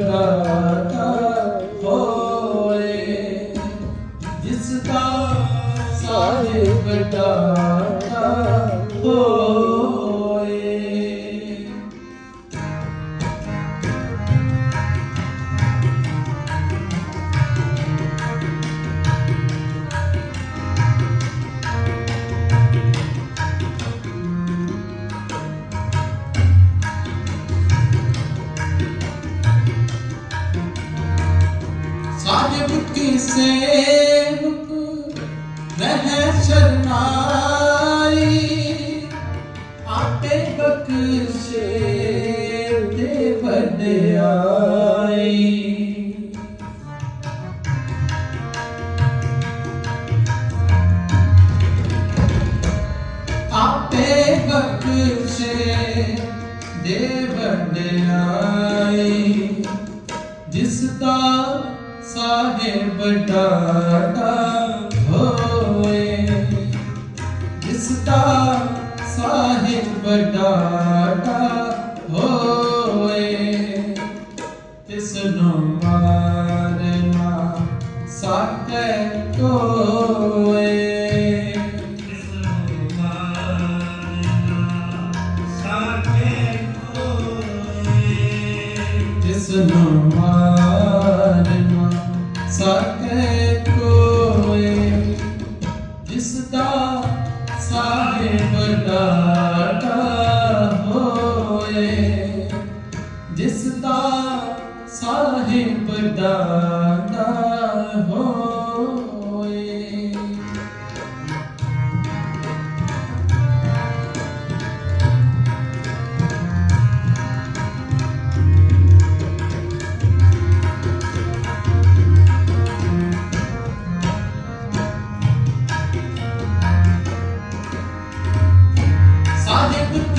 ਬਟਾਤਾ ਹੋਏ ਜਿਸ ਦਾ ਸਾਹਿਬ ਬਟਾਤਾ ਹੋਏ। ਸੇਵਕ ਰਹਿ ਸ਼ਰਨਾਈ ਆਪੇ ਬਖਸ਼ੇ ਤੇ ਵਡਿਆਈ ਆਪੇ ਬਖਸ਼ੇ ਦੇ ਵਡਿਆਈ ਸਾਹਿਬ ਡਾਟਾ ਹੋਏ। ਜਿਸ ਦਾ ਸਾਹਿਬ ਡਾਟਾ ਹੋਏ। ਤਿਸ ਨੂੰ ਮਾਰਨਾ ਸਾਕੇ ਕੋਏ। ਜਿਸ ਨੂੰ ਮਾਰਨਾ ਸਕੇ ਕੋਏ ਜਿਸ ਦਾ ਸਾਹਿਬ ਡਾਟਾ ਹੋਏ ਜਿਸ ਦਾ ਸਾਹਿਬ ਡਾਟਾ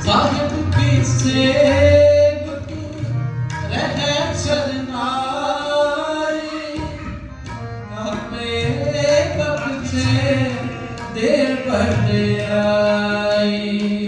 ਸਾਹਿਬ ਕੀ ਸੇਵ ਤੂੰ ਰਹਿ ਸਰਨਾਈ ਆਪੇ ਕਬ ਦੇ ਪੜਿਆਈ